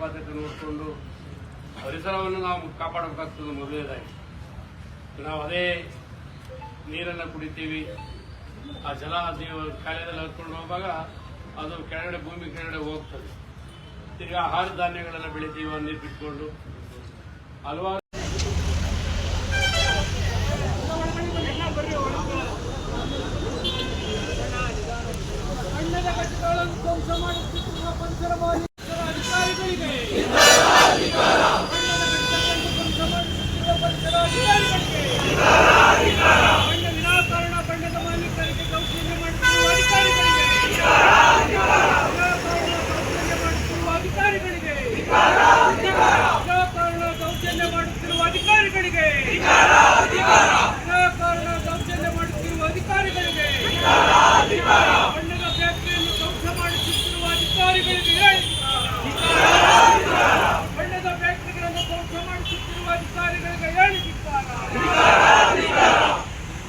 ಬಾಧಕ ನೋಡಿಕೊಂಡು ಪರಿಸರವನ್ನು ನಾವು ಕಾಪಾಡಬೇಕಾಗ್ತದೆ ಮೊದಲನೇದಾಗಿ ನಾವು ಅದೇ ನೀರನ್ನು ಕುಡಿತೀವಿ, ಆ ಜಲ ನೀವು ಕಾಲದಲ್ಲಿ ಹರ್ಕೊಂಡು ಹೋಗುವಾಗ ಅದು ಕೆಳಗಡೆ ಭೂಮಿ ಕೆಳಗಡೆ ಹೋಗ್ತದೆ. ತಿರ್ಗಿ ಆಹಾರ ಧಾನ್ಯಗಳನ್ನು ಬೆಳಿತೀವಿ ನೀರು ಬಿಟ್ಕೊಂಡು. ಹಲವಾರು ಧ್ವಂಸ ಪರಿಸರ ಮಾಲೀಕರ ಅಧಿಕಾರಿಗಳಿಗೆ ಬಣ್ಣದ ಕಟ್ಟಡಗಳನ್ನು ಧ್ವಂಸ ಮಾಡುತ್ತಿರುವ ಪರಿಸರ ಅಧಿಕಾರಿಗಳಿಗೆ ಬಣ್ಣ ವಿನಾಕಾರಣ ಬಣ್ಣದ ಮಾಲೀಕರಿಗೆ ದೌರ್ಜನ್ಯ ಮಾಡುತ್ತಿರುವ ಅಧಿಕಾರಿಗಳಿಗೆ ವಿನಾಕಾರಣ ದೌರ್ಜನ್ಯ ಮಾಡುತ್ತಿರುವ ಅಧಿಕಾರಿಗಳಿಗೆ ವಿನಾಕಾರಣ ದೌರ್ಜನ್ಯ ಮಾಡುತ್ತಿರುವ ಅಧಿಕಾರಿಗಳಿಗೆ ಬಣ್ಣದ ಫ್ಯಾಕ್ಟರಿಯನ್ನು ಧ್ವಂಸ ಮಾಡುತ್ತಿರುವ ಅಧಿಕಾರಿಗಳಿಗೆ ಹೇಳಿದ್ದಾರೆ ಬಣ್ಣದ ಫ್ಯಾಕ್ಟರಿಗಳನ್ನು ಧ್ವಂಸ ಮಾಡುತ್ತಿರುವ ಅಧಿಕಾರಿಗಳಿಗೆ ಹೇಳಿದ್ದಾರೆ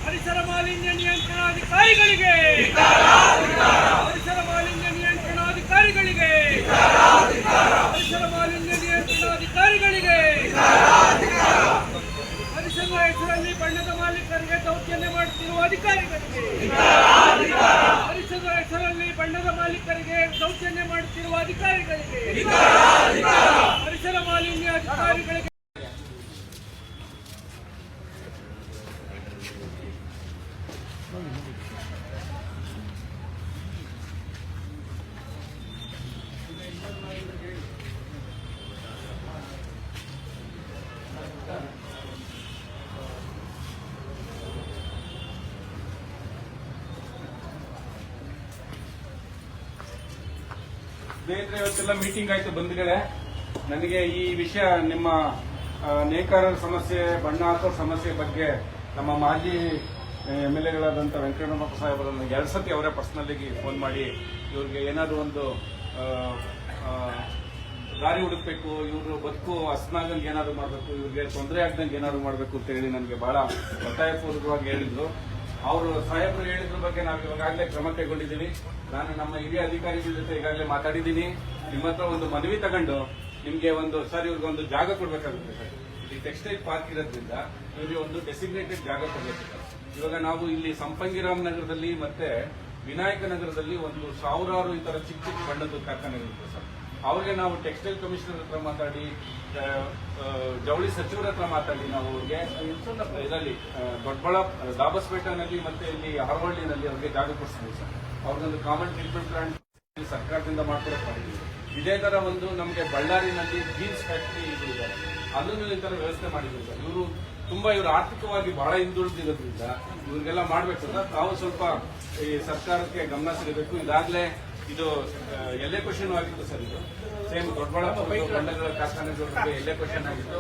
ಪರಿಸರ ಮಾಲಿನ್ಯ ನಿಯಂತ್ರಣಾಧಿಕಾರಿಗಳಿಗೆ ಪರಿಸರ ಮಾಲಿನ್ಯ ನಿಯಂತ್ರಣಾಧಿಕಾರಿಗಳಿಗೆ ಪರಿಸರ ಮಾಲಿನ್ಯ ನಿಯಂತ್ರಣಾಧಿಕಾರಿಗಳಿಗೆ ಪರಿಸರದ ಹೆಸರಲ್ಲಿ ಬಣ್ಣದ ಮಾಲೀಕರಿಗೆ ದೌರ್ಜನ್ಯ ಮಾಡುತ್ತಿರುವ ಅಧಿಕಾರಿಗಳಿಗೆ ಪರಿಸರದ ಹೆಸರಲ್ಲಿ ಬಣ್ಣದ ಮಾಲೀಕರಿಗೆ ದೌರ್ಜನ್ಯ ಮಾಡುತ್ತಿರುವ ಅಧಿಕಾರಿಗಳಿಗೆ ಪರಿಸರ ಮಾಲಿನ್ಯ ಅಧಿಕಾರಿಗಳಿಗೆ ಸ್ನೇಹಿತರೆ, ಇವತ್ತೆಲ್ಲ ಮೀಟಿಂಗ್ ಆಯ್ತು ಬಂಧುಗಳೇ ನನಗೆ ಈ ವಿಷಯ ನಿಮ್ಮ ನೇಕಾರರ ಸಮಸ್ಯೆ ಬಣ್ಣ ಹಾಕೋ ಸಮಸ್ಯೆ ಬಗ್ಗೆ ನಮ್ಮ ಮಾಜಿ ಎಂ ಎಲ್ ಎಗಳಾದಂಥ ವೆಂಕಟರಮಪ್ಪ ಸಾಹೇಬರನ್ನು ಎರಡು ಸತಿ ಅವರೇ ಪರ್ಸ್ನಲ್ಲಿಗೆ ಫೋನ್ ಮಾಡಿ ಇವ್ರಿಗೆ ಏನಾದರೂ ಒಂದು ದಾರಿ ಹುಡುಕ್ಬೇಕು, ಇವರು ಬದುಕು ಹಸ್ನಾಗಂಗೆ ಏನಾದರೂ ಮಾಡಬೇಕು, ಇವ್ರಿಗೆ ತೊಂದರೆ ಆಗ್ದಂಗೆ ಏನಾದರೂ ಮಾಡಬೇಕು ಅಂತ ಹೇಳಿ ನನಗೆ ಬಹಳ ಒತ್ತಾಯಪೂರ್ವಕವಾಗಿ ಹೇಳಿದ್ರು. ಅವರು ಸಾಹೇಬರು ಹೇಳಿದ್ರ ಬಗ್ಗೆ ನಾವು ಇವಾಗಲೇ ಕ್ರಮ ಕೈಗೊಂಡಿದ್ದೀವಿ. ನಾನು ನಮ್ಮ ಹಿರಿಯ ಅಧಿಕಾರಿಗಳ ಜೊತೆ ಈಗಾಗಲೇ ಮಾತಾಡಿದ್ದೀನಿ. ನಿಮ್ಮ ಹತ್ರ ಒಂದು ಮನವಿ ತಗೊಂಡು ನಿಮಗೆ ಒಂದು, ಸರ್, ಇವ್ರಿಗೆ ಒಂದು ಜಾಗ ಕೊಡಬೇಕಾಗುತ್ತೆ, ಸರ್. ಇಲ್ಲಿ ಟೆಕ್ಸ್ಟೈಲ್ ಪಾರ್ಕ್ ಇರೋದ್ರಿಂದ ಇವರಿಗೆ ಒಂದು ಡೆಸಿಗ್ನೇಟೆಡ್ ಜಾಗ ಕೊಡಬೇಕು ಇವಾಗ ನಾವು ಇಲ್ಲಿ ಸಂಪಂಗಿರಾಮ್ ನಗರದಲ್ಲಿ ಮತ್ತೆ ವಿನಾಯಕ ನಗರದಲ್ಲಿ ಒಂದು ಸಾವಿರಾರು ಈ ತರ ಚಿಕ್ಕ ಚಿಕ್ಕ ಬಣ್ಣದ ಕಾರ್ಖಾನೆಗಳಿರುತ್ತೆ ಸರ್. ಅವ್ರಿಗೆ ನಾವು ಟೆಕ್ಸ್ಟೈಲ್ ಕಮಿಷನರ್ ಹತ್ರ ಮಾತಾಡಿ ಜವಳಿ ಸಚಿವರ ಹತ್ರ ಮಾತಾಡಿ ನಾವು ಅವ್ರಿಗೆ. ಇದರಲ್ಲಿ ದೊಡ್ಡಬಳ್ಳ ದಾಬಸ್ಪೇಟೆನಲ್ಲಿ ಮತ್ತೆ ಇಲ್ಲಿ ಹರವಳ್ಳಿನಲ್ಲಿ ಅವ್ರಿಗೆ ಜಾಗ ಕೊಡಿಸ್ತೀವಿ ಸರ್. ಅವ್ರಿಗೊಂದು ಕಾಮನ್ ಟ್ರೀಟ್ಮೆಂಟ್ ಪ್ಲಾಂಟ್ ಸರ್ಕಾರದಿಂದ ಮಾಡಿದ್ದೀವಿ ಇದೇ ತರ ಒಂದು ನಮಗೆ ಬಳ್ಳಾರಿನಲ್ಲಿ ಜೀನ್ಸ್ ಫ್ಯಾಕ್ಟ್ರಿ ಇದು ಇದೆ. ಅಲ್ಲೂ ಈ ತರ ವ್ಯವಸ್ಥೆ ಮಾಡಿದ್ರು ಸರ್. ಇವರು ತುಂಬಾ ಇವರು ಆರ್ಥಿಕವಾಗಿ ಬಹಳ ಹಿಂದುಳಿದಿರೋದ್ರಿಂದ ಇವ್ರಿಗೆಲ್ಲ ಮಾಡಬೇಕು ಸರ್ ತಾವು ಸ್ವಲ್ಪ ಈ ಸರ್ಕಾರಕ್ಕೆ ಗಮನ ಸಿಗಬೇಕು ಇದಾಗಲೇ ಇದು ಎಲ್ಲೇ ಕ್ವಶನ್ ಆಗಿತ್ತು ಸರ್ ಇದು. ಸೇಮ್ ದೊಡ್ಡಬಳ್ಳಾಪುರ ಬಂಡಗಳ ಕಾರ್ಖಾನೆಗಳ ಎಲ್ಲೇ ಕ್ವಶನ್ ಆಗಿತ್ತು.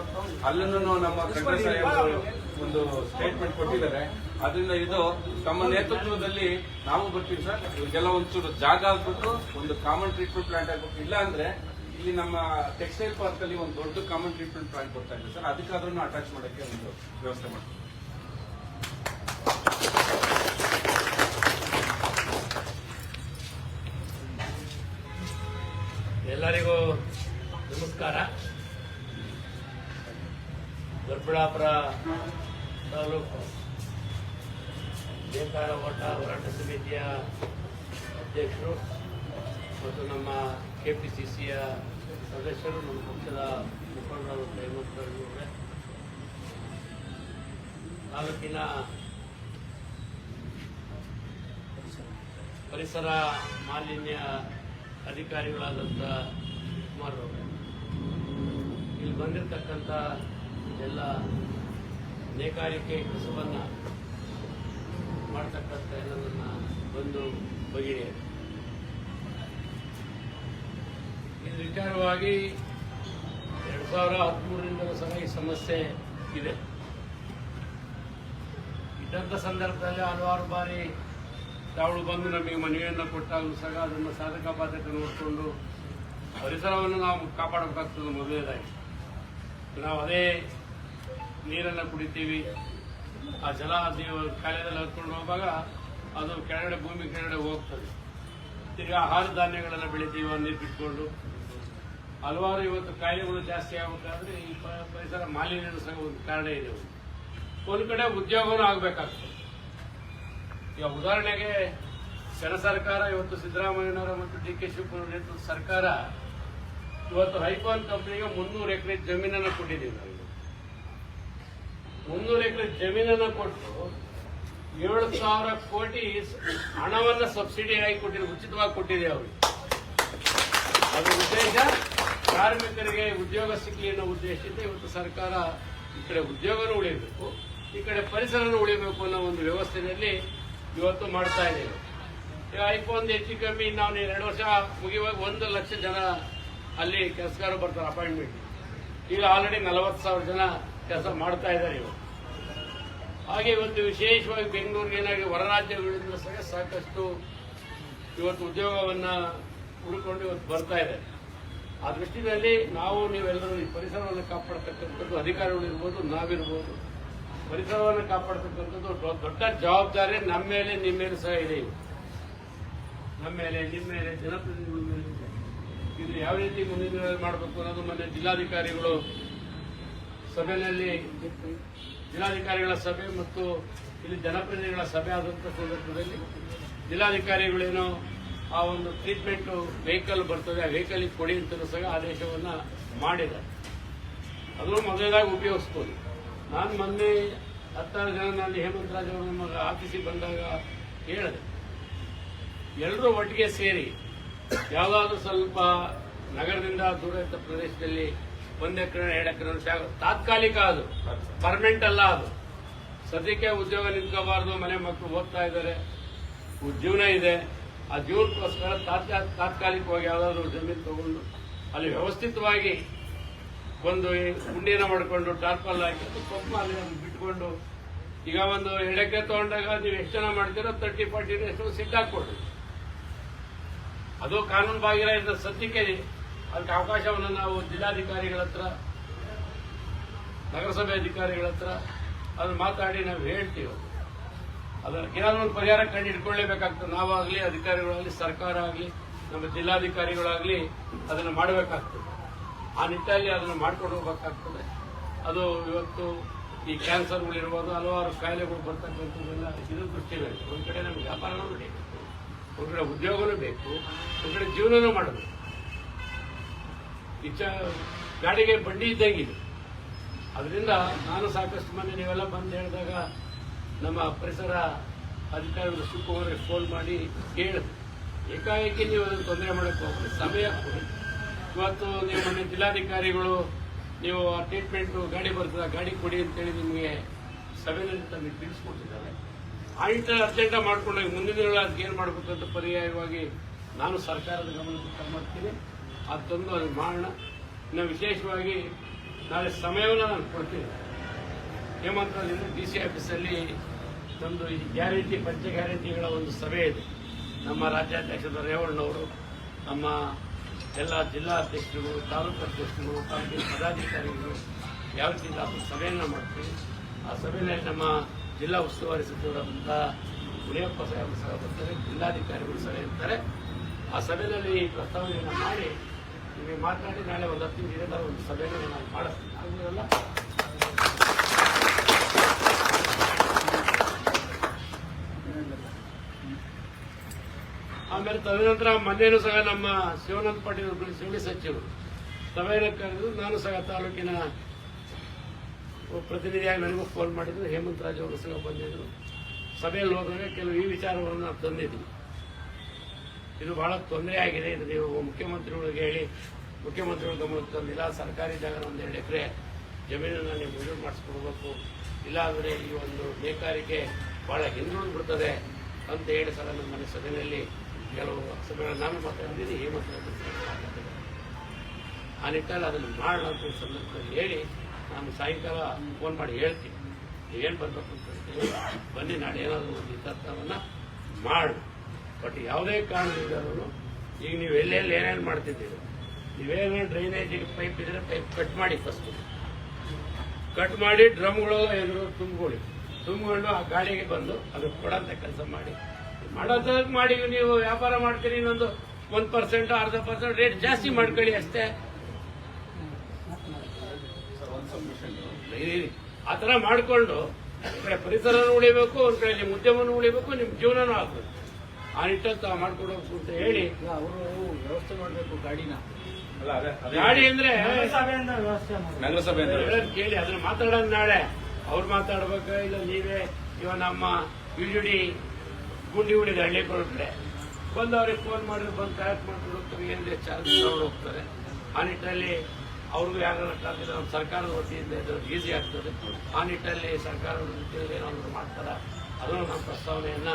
ಅಲ್ಲೂ ನಮ್ಮ ಸಾಹೇಬರು ಒಂದು ಸ್ಟೇಟ್ಮೆಂಟ್ ಕೊಟ್ಟಿದ್ದಾರೆ. ಅದರಿಂದ ಇದು ತಮ್ಮ ನೇತೃತ್ವದಲ್ಲಿ ನಾವು ಬರ್ತೀವಿ ಸರ್. ಇವ್ರಿಗೆಲ್ಲ ಒಂಚೂರು ಜಾಗ ಆಗ್ಬಿಟ್ಟು ಒಂದು ಕಾಮನ್ ಟ್ರೀಟ್ಮೆಂಟ್ ಪ್ಲಾಂಟ್ ಆಗ್ಬೇಕು ಇಲ್ಲ ಅಂದ್ರೆ ಇಲ್ಲಿ ನಮ್ಮ ಟೆಕ್ಸ್ಟೈಲ್ ಪಾರ್ಕ್ ಅಲ್ಲಿ ಒಂದು ದೊಡ್ಡ ಕಾಮನ್ ಟ್ರೀಟ್ಮೆಂಟ್ ಪ್ಲಾಂಟ್ ಕೊಡ್ತಾ ಇದೆ ಸರ್. ಅದಕ್ಕಾದ್ರೂ ಅಟ್ಯಾಚ್ ಮಾಡೋಕ್ಕೆ ಒಂದು ವ್ಯವಸ್ಥೆ ಮಾಡ್ತೀವಿ. ದೊಡ್ಡಬಳ್ಳಾಪುರ ತಾಲೂಕು. ನೇಕಾರ ಓಟ ಹೋರಾಟ ಸಮಿತಿಯ ಅಧ್ಯಕ್ಷರು ಮತ್ತು ನಮ್ಮ ಕೆ ಪಿ ಸಿ ಸಿಯ ಸದಸ್ಯರು, ನಮ್ಮ ಪಕ್ಷದ ಮುಖಂಡರು ಹೇಮಂತ್ ತಾಲೂಕಿನ ಪರಿಸರ ಮಾಲಿನ್ಯ ಅಧಿಕಾರಿಗಳಾದಂಥ ಕುಮಾರ್ ಅವರೇ. ಇಲ್ಲಿ ಬಂದಿರತಕ್ಕಂಥ ಎಲ್ಲ ನೇಕಾರಿಕೆ ಕಸವನ್ನು ಮಾಡ್ತಕ್ಕಂಥ ಎಲ್ಲರನ್ನ ಬಂದು ಬಗೆಯ ಇದು ವಿಚಾರವಾಗಿ ಎರಡು ಸಾವಿರ ಹದಿಮೂರರಿಂದ ಸಹ ಈ ಸಮಸ್ಯೆ ಇದೆ. ಇದ್ದಂಥ ಸಂದರ್ಭದಲ್ಲಿ ಹಲವಾರು ಬಾರಿ ತಾವು ಬಂದು ನಮಗೆ ಮನವಿಯನ್ನು ಕೊಟ್ಟಾಗಲೂ ಸಹ ಅದನ್ನು ಸಾಧಕ ಬಾಧಕ ನೋಡಿಕೊಂಡು ಪರಿಸರವನ್ನು ನಾವು ಕಾಪಾಡಬೇಕಾಗ್ತದೆ ಮೊದಲನೇದಾಗಿ ನಾವು ಅದೇ ನೀರನ್ನು ಕುಡಿತೀವಿ. ಆ ಜಲ ಕಾಲದಲ್ಲಿ ಹರ್ಕೊಂಡು ಹೋಗುವಾಗ ಅದು ಕೆಳಗಡೆ ಭೂಮಿ ಕೆಳಗಡೆ ಹೋಗ್ತದೆ. ತಿರ್ಗಿ ಆಹಾರ ಧಾನ್ಯಗಳನ್ನು ಬೆಳಿತೀವಿ ನೀರು ಬಿಟ್ಕೊಂಡು. ಹಲವಾರು ಇವತ್ತು ಕಾಯಿಲೆಗಳು ಜಾಸ್ತಿ ಆಗಬೇಕಾದ್ರೆ ಈ ಪರಿಸರ ಮಾಲಿನ್ಯ ಒಂದು ಕಾರಣ ಇದೆ. ಒಂದು ಕಡೆ ಉದ್ಯೋಗವೂ ಆಗಬೇಕಾಗ್ತದೆ. ಈಗ ಉದಾಹರಣೆಗೆ ಜನ ಸರ್ಕಾರ ಇವತ್ತು ಸಿದ್ದರಾಮಯ್ಯನವರ ಮತ್ತು ಡಿ ಕೆ ಶಿವಕುಮಾರ್ ನೇತೃತ್ವದ ಸರ್ಕಾರ ಇವತ್ತು ಹೈಕೋನ್ ಕಂಪನಿಗೆ ಮುನ್ನೂರು ಎಕರೆ ಜಮೀನನ್ನು ಕೊಟ್ಟಿದ್ದೀವಿ ನಾವು ಮುನ್ನೂರು ಎಕರೆ ಜಮೀನನ್ನು ಕೊಟ್ಟು ಏಳು ಸಾವಿರ ಕೋಟಿ ಸಬ್ಸಿಡಿ ಆಗಿ ಕೊಟ್ಟಿದೆ ಉಚಿತವಾಗಿ ಕೊಟ್ಟಿದೆ ಅವರು. ಅದು ಉದ್ದೇಶ. ಕಾರ್ಮಿಕರಿಗೆ ಉದ್ಯೋಗ ಸಿಗಲಿ ಅನ್ನೋ ಉದ್ದೇಶದಿಂದ ಇವತ್ತು ಸರ್ಕಾರ ಈ ಕಡೆ ಉದ್ಯೋಗನೂ ಉಳಿಬೇಕು ಈ ಕಡೆ ಪರಿಸರನೂ ಉಳಿಬೇಕು ಅನ್ನೋ ಒಂದು ವ್ಯವಸ್ಥೆಯಲ್ಲಿ ಇವತ್ತು ಮಾಡ್ತಾ ಇದ್ದೇವೆ. ಈಗ ಐಫೋನ್ ಹೆಚ್ಚು ಕಮ್ಮಿ ನಾವು ಎರಡು ವರ್ಷ ಮುಗಿಯುವಾಗ ಒಂದು ಲಕ್ಷ ಜನ ಅಲ್ಲಿ ಕೆಲಸಗಾರರು ಬರ್ತಾರೆ, ಅಪಾಯಿಂಟ್ಮೆಂಟ್. ಈಗ ಆಲ್ರೆಡಿ ನಲವತ್ತು ಸಾವಿರ ಜನ ಕೆಲಸ ಮಾಡ್ತಾ ಇದ್ದಾರೆ ಇವರು. ಹಾಗೆ ಇವತ್ತು ವಿಶೇಷವಾಗಿ ಬೆಂಗಳೂರಿಗೆ ಏನಾಗಿ ಹೊರ ರಾಜ್ಯಗಳಿಂದ ಸಹ ಸಾಕಷ್ಟು ಇವತ್ತು ಉದ್ಯೋಗವನ್ನ ಹುಡುಕೊಂಡು ಇವತ್ತು ಬರ್ತಾ ಇದೆ. ಆ ದೃಷ್ಟಿಯಲ್ಲಿ ನಾವು ನೀವೆಲ್ಲರೂ ಈ ಪರಿಸರವನ್ನು ಕಾಪಾಡ್ತಕ್ಕಂಥದ್ದು ಅಧಿಕಾರಿಗಳು ಇರ್ಬೋದು, ನಾವಿರ್ಬೋದು. ಪರಿಸರವನ್ನು ಕಾಪಾಡ್ತಕ್ಕಂಥದ್ದು ದೊಡ್ಡ ಜವಾಬ್ದಾರಿ ನಮ್ಮ ಮೇಲೆ, ನಿಮ್ಮ ಮೇಲೆ ಸಹ ಇದೆ. ನಮ್ಮ ಮೇಲೆ, ನಿಮ್ಮ ಮೇಲೆ, ಜನಪ್ರತಿನಿಧಿಗಳ ಮೇಲೆ ಇದು. ಯಾವ ರೀತಿ ಮುಂದಿನ ಮಾಡಬೇಕು ಅನ್ನೋದು ಮೊನ್ನೆ ಜಿಲ್ಲಾಧಿಕಾರಿಗಳು ಸಭೆಯಲ್ಲಿ ಜಿಲ್ಲಾಧಿಕಾರಿಗಳ ಸಭೆ ಮತ್ತು ಇಲ್ಲಿ ಜನಪ್ರತಿನಿಧಿಗಳ ಸಭೆ ಆದಂಥ ಸಂದರ್ಭದಲ್ಲಿ ಜಿಲ್ಲಾಧಿಕಾರಿಗಳೇನೋ ಆ ಒಂದು ಟ್ರೀಟ್ಮೆಂಟ್ ವೆಹಿಕಲ್ ಬರ್ತದೆ, ಆ ವೆಹಿಕಲ್ ಕೊಡಿ ಅಂತ ಸಹ ಆದೇಶವನ್ನ ಮಾಡಿದ್ದಾರೆ. ಅದನ್ನು ಮೊದಲೇದಾಗಿ ಉಪಯೋಗಿಸ್ಬೋದು. ನಾನು ಮೊನ್ನೆ ಹತ್ತಾರು ಜನ ನಾನು ಹೇಮಂತ್ ರಾಜ್ ಅವರು ನಮ್ಮ ಆಫೀಸಿಗೆ ಬಂದಾಗ ಹೇಳಿದೆ ಎಲ್ಲರೂ ಒಟ್ಟಿಗೆ ಸೇರಿ, ಯಾವುದಾದ್ರೂ ಸ್ವಲ್ಪ ನಗರದಿಂದ ದೂರ ಇದ್ದ ಪ್ರದೇಶದಲ್ಲಿ ಒಂದ್ ಎಕರೆ, ಎರಡು ಎಕರೆ ವರ್ಷ ತಾತ್ಕಾಲಿಕ ಅದು. ಪರ್ಮನೆಂಟ್ ಅಲ್ಲ ಅದು. ಸದ್ಯಕ್ಕೆ ಉದ್ಯೋಗ ನಿಂತ್ಕೋಬಾರ್ದು, ಮನೆ ಮಕ್ಕಳು ಓದ್ತಾ ಇದ್ದಾರೆ. ಜೀವನ ಇದೆ. ಆ ಜೀವನಕ್ಕೋಸ್ಕರ ತಾತ್ಕಾ- ತಾತ್ಕಾಲಿಕವಾಗಿ ಯಾವುದಾದ್ರೂ ಜಮೀನು ತಗೊಂಡು ಅಲ್ಲಿ ವ್ಯವಸ್ಥಿತವಾಗಿ ಒಂದು ಗುಂಡಿನ ಮಾಡಿಕೊಂಡು ಟಾರ್ಪಲ್ ಹಾಕಿ ಸ್ವಲ್ಪ ಅಲ್ಲಿ ಬಿಟ್ಕೊಂಡು ಈಗ ಒಂದು ಎಡಕ್ಕೆ ತಗೊಂಡಾಗ ನೀವು ಎಷ್ಟು ಜನ ಮಾಡ್ತೀರೋ ತರ್ಟಿ ಫಾರ್ಟಿ ಎಷ್ಟು ಸಿಟ್ ಅದು ಕಾನೂನು ಬಾಗಿಲ ಸದ್ಯಕ್ಕೆ ಅದಕ್ಕೆ ಅವಕಾಶವನ್ನು ನಾವು ಜಿಲ್ಲಾಧಿಕಾರಿಗಳ ಹತ್ರ, ನಗರಸಭೆ ಅಧಿಕಾರಿಗಳ ಹತ್ರ ಅದನ್ನು ಮಾತಾಡಿ ನಾವು ಹೇಳ್ತೀವಿ. ಅದಕ್ಕೆ ಏನಾದರೂ ಒಂದು ಪರಿಹಾರ ಕಂಡು ಹಿಡ್ಕೊಳ್ಳೇಬೇಕಾಗ್ತದೆ. ನಾವಾಗಲಿ ಅಧಿಕಾರಿಗಳಾಗಲಿ, ಸರ್ಕಾರ ಆಗಲಿ, ನಮ್ಮ ಜಿಲ್ಲಾಧಿಕಾರಿಗಳಾಗಲಿ ಅದನ್ನು ಮಾಡಬೇಕಾಗ್ತದೆ. ಆ ನಿಟ್ಟಲ್ಲಿ ಅದನ್ನು ಮಾಡ್ಕೊಂಡು ಹೋಗಬೇಕಾಗ್ತದೆ. ಅದು ಇವತ್ತು ಈ ಕ್ಯಾನ್ಸರ್ಗಳಿರ್ಬೋದು, ಹಲವಾರು ಕಾಯಿಲೆಗಳು ಬರ್ತಕ್ಕಂಥದ್ದೆಲ್ಲ ಇದು ದೃಷ್ಟಿ ಬೇಕು ಒಂದು ಕಡೆ ನಮ್ಗೆ ವ್ಯಾಪಾರನೂ ಬೇಕು, ಒಂದು ಕಡೆ ಉದ್ಯೋಗನೂ ಬೇಕು, ಒಂದು ಕಡೆ ಜೀವನನೂ ಮಾಡಬೇಕು. ಇಚ್ಛ, ಗಾಡಿಗೆ ಬಂಡಿ ಇದ್ದಂಗಿದೆ ಅದರಿಂದ ನಾನು ಸಾಕಷ್ಟು ಮಂದಿ ನೀವೆಲ್ಲ ಬಂದು ಹೇಳಿದಾಗ ನಮ್ಮ ಪರಿಸರ ಅಧಿಕಾರಿಗಳು ಶಿವಕುಮಾರ್ಗೆ ಫೋನ್ ಮಾಡಿ ಕೇಳಿದೆ ಏಕಾಏಕಿ ನೀವು ಅದನ್ನು ತೊಂದರೆ ಮಾಡಕ್ಕೆ ಹೋಗ್ರಿ ಸಮಯ ಇವತ್ತು ನೀವು ಮನೆ ಜಿಲ್ಲಾಧಿಕಾರಿಗಳು, ನೀವು ಟ್ರೀಟ್ಮೆಂಟು ಗಾಡಿ ಬರ್ತದೆ ಗಾಡಿ ಕೊಡಿ ಅಂತೇಳಿ ನಿಮಗೆ ಸಭೆಯಲ್ಲಿ ತಮಗೆ ತಿಳಿಸ್ಕೊಟ್ಟಿದ್ದಾರೆ. ಆ ಅರ್ಜೆಂಟಾಗಿ ಅರ್ಜೆಂಟ ಮಾಡ್ಕೊಂಡಾಗ ಮುಂದಿನ ಅದಕ್ಕೆ ಏನು ಮಾಡಬೇಕು ಅಂತ ಪರ್ಯಾಯವಾಗಿ ನಾನು ಸರ್ಕಾರದ ಗಮನಕ್ಕೆ ತಗೊಂಡ್ಬರ್ತೀನಿ ಅದು ತಂದು ಅದು ಮಾಡೋಣ ಇನ್ನು ವಿಶೇಷವಾಗಿ ನಾಳೆ ಸಮಯವನ್ನು ನಾನು ಕೊಡ್ತೀನಿ. ಹೇಮಂತದಿಂದ ಡಿ ಸಿ ಆಫೀಸಲ್ಲಿ ನಮ್ಮದು ಈ ಗ್ಯಾರಂಟಿ, ಪಂಚ ಗ್ಯಾರಂಟಿಗಳ ಒಂದು ಸಭೆ ಇದೆ. ನಮ್ಮ ರಾಜ್ಯಾಧ್ಯಕ್ಷರ ರೇವಣ್ಣವರು, ನಮ್ಮ ಎಲ್ಲ ಜಿಲ್ಲಾ ಅಧ್ಯಕ್ಷರು ತಾಲೂಕು ಅಧ್ಯಕ್ಷರು, ತಾಲೂಕಿನ ಪದಾಧಿಕಾರಿಗಳು ಯಾವ ರೀತಿ ನಾವು ಸಭೆಯನ್ನು ಮಾಡ್ತೀವಿ. ಆ ಸಭೆಯಲ್ಲಿ ನಮ್ಮ ಜಿಲ್ಲಾ ಉಸ್ತುವಾರಿ ಸಚಿವರಾದಂಥ ಉಳಿಯಪ್ಪ ಸಾಹೇಬರು ಸಹ ಬರ್ತಾರೆ, ಜಿಲ್ಲಾಧಿಕಾರಿಗಳು ಸಹ ಇರ್ತಾರೆ. ಆ ಸಭೆಯಲ್ಲಿ ಪ್ರಸ್ತಾವನೆಯನ್ನು ಮಾಡಿ ನಿಮಗೆ ಮಾತನಾಡಿ ನಾಳೆ ಒಂದು ಹತ್ತು ನಿಮಿಷ ಒಂದು ಸಭೆಯನ್ನು ನಾನು ಮಾಡಿಸ್ತೀನಿ ಆಗುವುದಲ್ಲ ಆಮೇಲೆ ತದನಂತರ ಮೊನ್ನೆನೂ ಸಹ ನಮ್ಮ ಶಿವನಂದ ಪಾಟೀಲ್ ಅವರು ಶಿವಳಿ ಸಚಿವರು. ಸಭೆಯನ್ನು ಕರೆದು ನಾನು ಸಹ ತಾಲೂಕಿನ ಪ್ರತಿನಿಧಿಯಾಗಿ ನನಗೂ ಫೋನ್ ಮಾಡಿದ್ರು. ಹೇಮಂತ್ ರಾಜ್ ಅವರು ಸಹ ಬಂದಿದ್ರು ಸಭೆಯಲ್ಲಿ ಹೋದಾಗ ಕೆಲವು ಈ ವಿಚಾರವನ್ನು ನಾವು ತಂದಿದ್ವಿ ಇದು ಬಹಳ ತೊಂದರೆ ಆಗಿದೆ. ಇದು ನೀವು ಮುಖ್ಯಮಂತ್ರಿಗಳಿಗೆ ಹೇಳಿ, ಮುಖ್ಯಮಂತ್ರಿಗಳು ಗಮನಕ್ಕೆ ತಂದಿಲ್ಲ ಸರ್ಕಾರಿ ಜಾಗ ಒಂದು ಎರಡು ಎಕರೆ ಜಮೀನನ್ನು ನೀವು ಮಂಜೂರು ಮಾಡಿಸ್ಕೊಡ್ಬೇಕು. ಇಲ್ಲಾಂದರೆ ಈ ಒಂದು ನೇಕಾರಿಕೆ ಬಹಳ ಹಿಂದುಳಿದು ಬಿಡ್ತದೆ ಅಂತ ಹೇಳಿ ಸರ್ ನಮ್ಮ ಸಭೆಯಲ್ಲಿ ಕೆಲವು ಸಭೆಗಳ ನಾನು ಮಾತಾಡಿದ್ದೀನಿ, ಈ ಮಾತಾಡ್ತೀನಿ. ಆ ನಿಟ್ಟಲ್ಲಿ ಅದನ್ನು ಮಾಡೋಣ ಅಂತ ಸಂದರ್ಭದಲ್ಲಿ ಹೇಳಿ ನಾನು ಸಾಯಂಕಾಲ ಫೋನ್ ಮಾಡಿ ಹೇಳ್ತೀನಿ. ಏನು ಬರಬೇಕು ಅಂತ ಹೇಳ್ತೀನಿ ಬನ್ನಿ, ನಾಳೆ ಏನಾದರೂ ಒಂದು ಇತರ್ಥವನ್ನು ಮಾಡು. ಬಟ್ ಯಾವುದೇ ಕಾರಣದಿಂದಲೂ ಈಗ ನೀವು ಎಲ್ಲೆಲ್ಲಿ ಏನೇನು ಮಾಡ್ತಿದ್ದೀರಿ ನೀವೇನೋ ಡ್ರೈನೇಜಿಗೆ ಪೈಪ್ ಇದ್ರೆ ಪೈಪ್ ಕಟ್ ಮಾಡಿ ಫಸ್ಟ್ ಕಟ್ ಮಾಡಿ ಡ್ರಮ್ಗಳು ಏನಾದ್ರು ತುಂಬಿಕೊಳ್ಳಿ. ತುಂಬಿಕೊಂಡು ಆ ಗಾಡಿಗೆ ಬಂದು ಅದು ಕೊಡಂತ ಕೆಲಸ ಮಾಡಿ. ಮಾಡೋದಾಗ ಮಾಡಿ ನೀವು ವ್ಯಾಪಾರ ಮಾಡ್ತೀರಿ ಇನ್ನೊಂದು ಒಂದು ಪರ್ಸೆಂಟ್ ಅರ್ಧ ಪರ್ಸೆಂಟ್ ರೇಟ್ ಜಾಸ್ತಿ ಮಾಡ್ಕೊಳ್ಳಿ ಅಷ್ಟೇ. ಆ ಥರ ಮಾಡಿಕೊಂಡು ಒಂದ್ ಕಡೆ ಪರಿಸರನೂ ಉಳಿಬೇಕು ಒಂದು ಕಡೆ ನಿಮ್ಮ ಉದ್ಯಮನೂ ಉಳಿಬೇಕು ನಿಮ್ಮ ಜೀವನನೂ ಆಗ್ಬೇಕು. ಆ ಹೋಗ್ಬೇಕು ಅಂತ ಹೇಳಿ. ಅವರು ವ್ಯವಸ್ಥೆ ಮಾಡಬೇಕು ಗಾಡಿನ. ಅಲ್ಲ ಅದೇ ಅದೇ. ಗಾಡಿ ಅಂದ್ರೆ ನಗರಸಭೆ ಅಂತ ಹೇಳಿ. ಹೇಳೋದ್ ಕೇಳಿ ಅದನ್ನ ಮಾತಾಡೋದು ನಾಳೆ. ಅವ್ರು ಮಾತಾಡ್ಬೇಕು ಇಲ್ಲ ನೀವೇ ಇವ ನಮ್ಮ ಯುಜುಡಿ ಗುಂಡಿ ಉಳಿದ ಹಳ್ಳಿ ಕೊಡ್ತಾರೆ ಬಂದು ಅವ್ರಿಗೆ ಫೋನ್ ಮಾಡಿದ್ರೆ ಬಂದು ಕರೆಕ್ಟ್ ಮಾಡ್ಕೊಡ್ತೀವಿ ಏನಿದೆ ಚಾರ್ಜ್ ತಗೊಂಡು ಹೋಗ್ತಾರೆ. ಆ ನಿಟ್ಟಲ್ಲಿ ಅವ್ರಿಗೂ ಯಾರು ಆಗ್ತದೆ ನಮ್ಮ ಸರ್ಕಾರದ ವತಿಯಿಂದ ಇದು ಈಸಿ ಆಗ್ತದೆ. ಆ ನಿಟ್ಟಲ್ಲಿ ಸರ್ಕಾರದ ವತಿಯಲ್ಲಿ ಏನಾದ್ರು ಮಾಡ್ತಾರ? ಅದನ್ನು ನಮ್ಮ ಪ್ರಸ್ತಾವನೆಯನ್ನ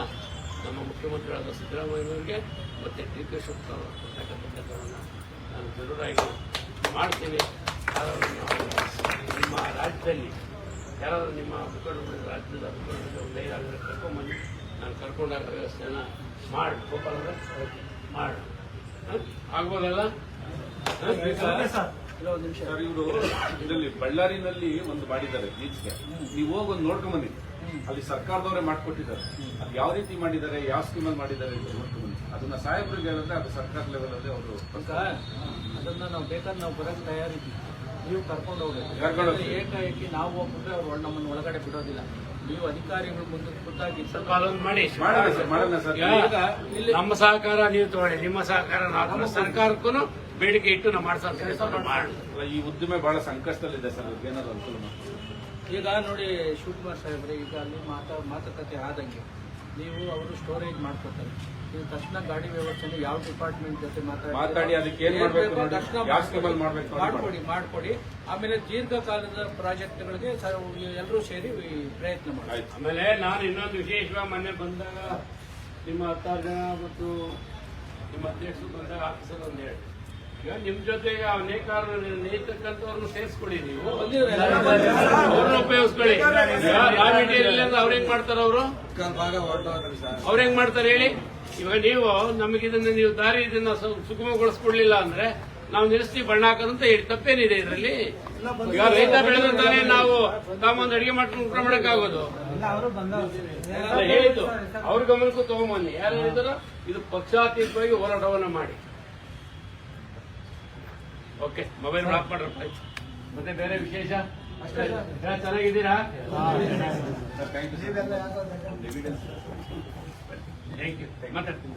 ನಮ್ಮ ಮುಖ್ಯಮಂತ್ರಿಗಳಾದ ಸಿದ್ದರಾಮಯ್ಯನವರಿಗೆ ಮತ್ತು ಡಿ ಕೆ ಶಿವಕುಮಾರ್ ಅವರು ಕೊಡ್ತಕ್ಕಂಥದ್ದನ್ನು ನಾನು ಜರೂರಾಗಿ ಮಾಡ್ತೀನಿ. ನಿಮ್ಮ ರಾಜ್ಯದಲ್ಲಿ ಯಾರಾದರೂ ನಿಮ್ಮ ಮುಖಂಡರು ರಾಜ್ಯದ ಮುಖಂಡರು ಧೈರ್ಯ ಕರ್ಕೊಂಬನ್ನಿ. ನಾನು ಕರ್ಕೊಂಡಾಗ ವ್ಯವಸ್ಥೆಯನ್ನು ಮಾಡಿ. ಗೋಪಾಲ ಅವರೇ ಮಾಡಿ. ಆಗ್ಬೋದಲ್ಲ? ಇವರು ಇದರಲ್ಲಿ ಬಳ್ಳಾರಿನಲ್ಲಿ ಒಂದು ಮಾಡಿದ್ದಾರೆ ಬೀಚ್ಗೆ ನೀವು ಹೋಗಿ ಒಂದು ನೋಡ್ಕೊಂಡ್ಬಂದಿ ಅಲ್ಲಿ ಸರ್ಕಾರದವರೇ ಮಾಡಿಕೊಟ್ಟಿದ್ದಾರೆ. ಅದು ಯಾವ ರೀತಿ ಮಾಡಿದ್ದಾರೆ ಯಾವ ಸ್ಕೀಮಲ್ಲಿ ಮಾಡಿದ್ದಾರೆ ಅಂತ ನೋಡ್ಕೊಂಡು ಅದನ್ನ ಸಾಹೇಬ್ರಿಗೆ ಹೇಳಿದ್ರೆ ಅದು ಸರ್ಕಾರ ಲೆವೆಲ್ ಅಲ್ಲಿ ಅವರು ಅದನ್ನ ನಾವು ಬೇಕಾದ್ರೆ ನಾವು ಬರಕ್ ತಯಾರಿದ್ದೀವಿ. ನೀವು ಕರ್ಕೊಂಡು ಹೋಗ್ಬೇಕು. ಏಕಾಏಕಿ ನಾವು ಹೋಗ್ಬಿಟ್ರೆ ಅವ್ರು ನಮ್ಮನ್ನು ಒಳಗಡೆ ಬಿಡೋದಿಲ್ಲ. ನೀವು ಅಧಿಕಾರಿಗಳು ಮುಂದೆ ಗೊತ್ತಾಗಿ ಸ್ವಲ್ಪ ಅದೊಂದು ಮಾಡಿ. ನಮ್ಮ ಸಹಕಾರ ನೀವು ತಗೊಳ್ಳಿ ನಿಮ್ಮ ಸಹಕಾರ ನಾವು ಸರ್ಕಾರಕ್ಕೂ ಬೇಡಿಕೆ ಇಟ್ಟು ನಾವು ಮಾಡ್ಸೋ ಕೆಲಸ ಮಾಡಿ ಈ ಉದ್ದಿಮೆ ಬಹಳ ಸಂಕಷ್ಟದಲ್ಲಿದೆ ಸರ್ ಏನಾದ್ರು ಅನುಕೂಲ ಮಾಡಿ ಈಗ ನೋಡಿ ಶಿವಕುಮಾರ್ ಸಾಹೇಬ್ರೆ ಈಗ ಅಲ್ಲಿ ಮಾತಾ ಮಾತುಕತೆ ಆದಂಗೆ ನೀವು ಅವರು ಸ್ಟೋರೇಜ್ ಮಾಡ್ಕೊತಾರೆ. ನೀವು ತಕ್ಷಣ ಗಾಡಿ ವ್ಯವಸ್ಥೆನ ಯಾವ ಡಿಪಾರ್ಟ್ಮೆಂಟ್ ಜೊತೆ ಮಾತಾಡಿ ಮಾತಾಡಿ ಅದಕ್ಕೆ ಏನ್ ಮಾಡಬೇಕು ಮಾಡ್ಕೊಡಿ. ಮಾಡ್ಕೊಡಿ ಆಮೇಲೆ ದೀರ್ಘಕಾಲದ ಪ್ರಾಜೆಕ್ಟ್ಗಳಿಗೆ ಎಲ್ಲರೂ ಸೇರಿ ಪ್ರಯತ್ನ ಮಾಡಿ. ಆಮೇಲೆ ನಾನು ಇನ್ನೊಂದು ವಿಶೇಷವಾಗಿ ಮೊನ್ನೆ ಬಂದಾಗ ನಿಮ್ಮ ಹತ್ತಾರು ಜನ ಮತ್ತು ನಿಮ್ಮ ಅಧ್ಯಕ್ಷರು ಬಂದಾಗ ಆಫೀಸಲ್ಲಿ ಒಂದು ಹೇಳಿ ನಿಮ್ ಜೊತೆಗೆ ಅನೇಕ ನೇತಕ್ಕಂಥವ್ರನ್ನ ಸೇರಿಸ್ಕೊಡಿ ನೀವು. ಅವ್ರನ್ನ ಉಪಯೋಗಿಸ್ಕೊಳ್ಳಿ. ಯಾವ ಮೆಟೀರಿಯಲ್ ಅಂದ್ರೆ ಅವ್ರ ಹೆಂಗ್ ಮಾಡ್ತಾರ ಅವರು? ಅವ್ರ ಹೆಂಗ್ ಮಾಡ್ತಾರೆ ಹೇಳಿ? ಇವಾಗ ನೀವು ನಮಗೆ ಇದನ್ನ ನೀವು ದಾರಿ ಇದನ್ನ ಸು- ಸುಗಮಗೊಳಿಸ್ಕೊಡ್ಲಿಲ್ಲ ಅಂದ್ರೆ ನಾವು ನಿಲ್ಲಿಸ್ತೀವಿ ಬಣ್ಣ ಹಾಕೋದಂತ ಹೇಳಿ ತಪ್ಪೇನಿದೆ ಇದರಲ್ಲಿ? ಈಗ ರೈತ ಬೆಳೆದಂತಾನೆ ನಾವು ತಾಮೊಂದು ಅಡಿಗೆ ಮಾಡ್ಕೊಂಡು ಊಟ ಮಾಡಕ್ಕಾಗೋದು ಅಲ್ಲ, ಹೇಳಿದ್ದು ಅವ್ರ ಗಮನಕ್ಕೂ ತಗೊಂಬನ್ನಿ ಯಾರು ಹೇಳಿದ್ರು? ಇದು ಪಕ್ಷಾತೀತವಾಗಿ ಹೋರಾಟವನ್ನ ಮಾಡಿ. ಓಕೆ ಮೊಬೈಲ್ ಬ್ಲಾಕ್ ಮಾಡ್ರಪ್ಪ. ಮತ್ತೆ ಬೇರೆ ವಿಶೇಷ? ಅಷ್ಟೇ. ಚೆನ್ನಾಗಿದ್ದೀರಾ? ಥ್ಯಾಂಕ್ ಯು ಮಾತಾಡ್ತೀನಿ